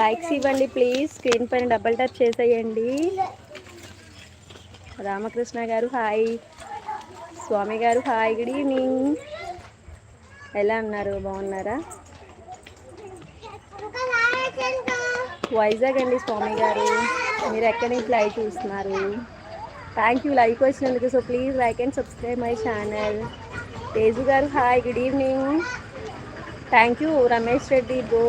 Likes ఇవ్వండి please screen పైన double touch చేసేయండి. రామకృష్ణ గారు హాయ్ స్వామి గారు హాయ్ గుడ్ ఈవినింగ్ ఎలా ఉన్నారు? బాగున్నారా? వైజాగ్ అండి స్వామి గారు. మీరు ఎక్కడి నుంచి లైవ్ చూస్తున్నారు? థ్యాంక్ యూ లైక్ వచ్చినందుకు. So please like and subscribe my channel Teju గారు hi good evening thank you Ramesh Reddy bro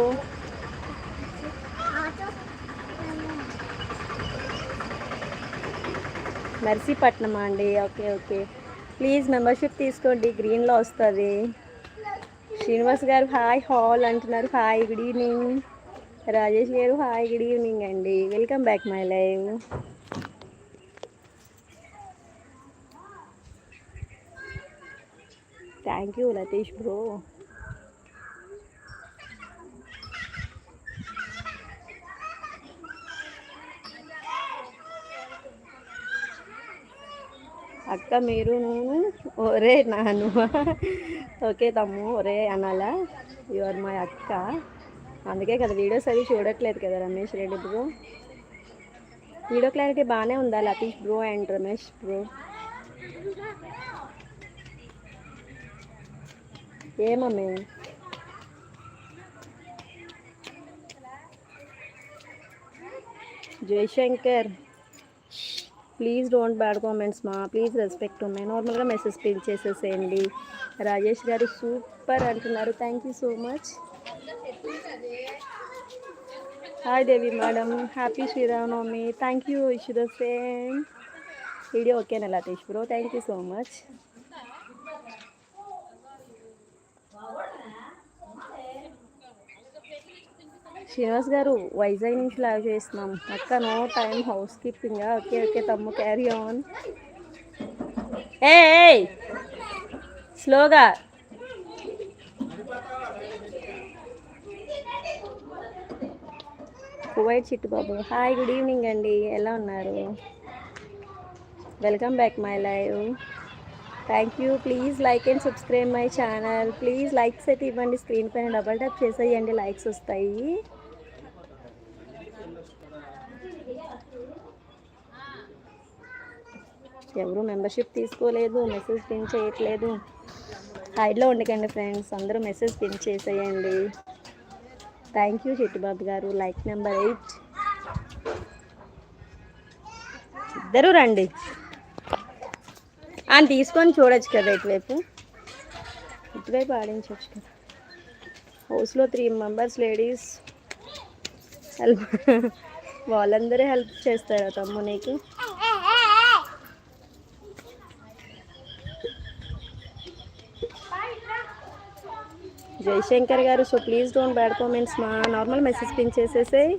నర్సీపట్నమా అండి ఓకే ఓకే ప్లీజ్ మెంబర్షిప్ తీసుకోండి గ్రీన్లో వస్తుంది. శ్రీనివాస్ గారు హాయ్ హాల్ అంటున్నారు. హాయ్ గుడ్ ఈవినింగ్ రాజేష్ గారు హాయ్ గుడ్ ఈవినింగ్ అండి. Welcome back my live thank you Latish bro అక్క మీరు నువ్వు ఒరే నాను. ఓకే తమ్ము ఒరే అనాలా. యు ఆర్ మై అక్క. అందుకే కదా వీడియోస్ అవి చూడట్లేదు కదా Ramesh Reddy bro video clarity బాగానే ఉందా Latish bro and Ramesh bro ఏమమ్మే Jayashankar. Please don't bad comments మా ప్లీజ్ రెస్పెక్ట్ ఉన్నాయి నార్మల్గా మెసేజ్ పిన్ చేసేసేయండి. రాజేష్ గారు సూపర్ అంటున్నారు. Thank you so much. Hi Devi madam. Happy Sriramanavami. Thank you wish you the same video ఓకేనా Latish bro? Thank you so much. Srinivas గారు వైజాగ్ నుంచి live చేస్తున్నాం. అక్క no time house keeping okay okay thumb carry on a స్లోగా. Kuwait చిట్టు బాబు. Hi good evening అండి. ఎలా ఉన్నారు? Welcome back my live thank you please like and subscribe my channel please likes అయితే ఇవ్వండి. స్క్రీన్ పైన డబల్ ట్యాప్ చేసేయండి. Likes వస్తాయి. ఎవరు మెంబర్షిప్ తీసుకోలేదు మెసేజ్ పిన్ చేయట్లేదు. హైడ్లో ఉండకండి ఫ్రెండ్స్ అందరూ మెసేజ్ పిన్ చేసేయండి. థ్యాంక్ యూ చిట్టుబాబు గారు. లైక్ నెంబర్ ఎయిట్ ఇద్దరు రండి. అని తీసుకొని చూడొచ్చు కదా ఇటువైపు. ఇటువైపు ఆడించవచ్చు కదా. హౌస్లో త్రీ మెంబర్స్ లేడీస్ హెల్ప్ వాళ్ళందరూ హెల్ప్ చేస్తారా తమ్ము నీకు? జయశంకర్ గారు so please don't bad comments మా నార్మల్ మెసేజ్ పిన్ చేసేసాయి.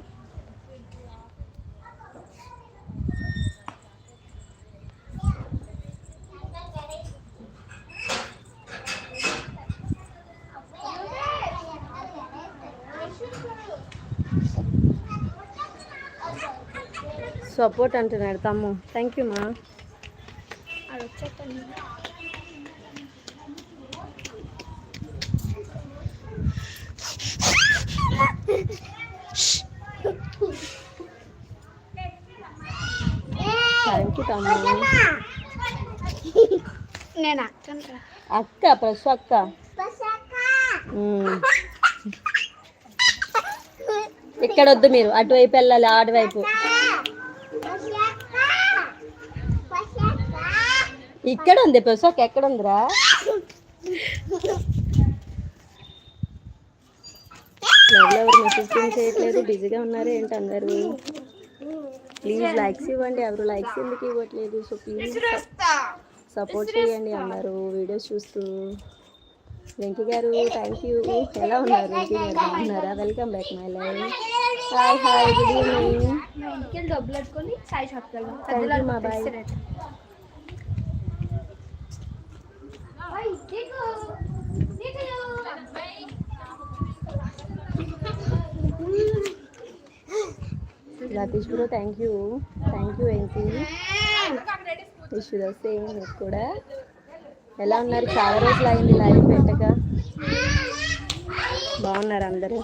సపోర్ట్ అంటున్నాడు తమ్ము. థ్యాంక్ యూ మా నేను అక్క ప్రసు అక్క. ఇక్కడ వద్దు మీరు అటువైపు వెళ్ళాలి ఆటువైపు ఇక్కడ ఉంది ప్రసోక్ ఎక్కడ ఉందిరా ఎవరు మెసేజ్ చేయట్లేదు బిజీగా ఉన్నారు ఏంటి అందరు? ప్లీజ్ లైక్స్ ఇవ్వండి. ఎవరు లైక్స్ ఎందుకు ఇవ్వట్లేదు? సో ప్లీజ్ సపోర్ట్ చేయండి అన్నారు. వీడియోస్ చూస్తూ. వెంకీ గారు థ్యాంక్ యూ ఎలా ఉన్నారు? వెంకీ గారు బాగున్నారా welcome back my live hi hi good evening డబ్బులు సాయి షాప్కి థ్యాంక్ యూ మా bye. Ratish bro thank you thank you Venky wish the same మీకు కూడా. ఎలా ఉన్నారు? చాలా రోజులు అయింది లైవ్ పెట్టక. బాగున్నారు అందరూ?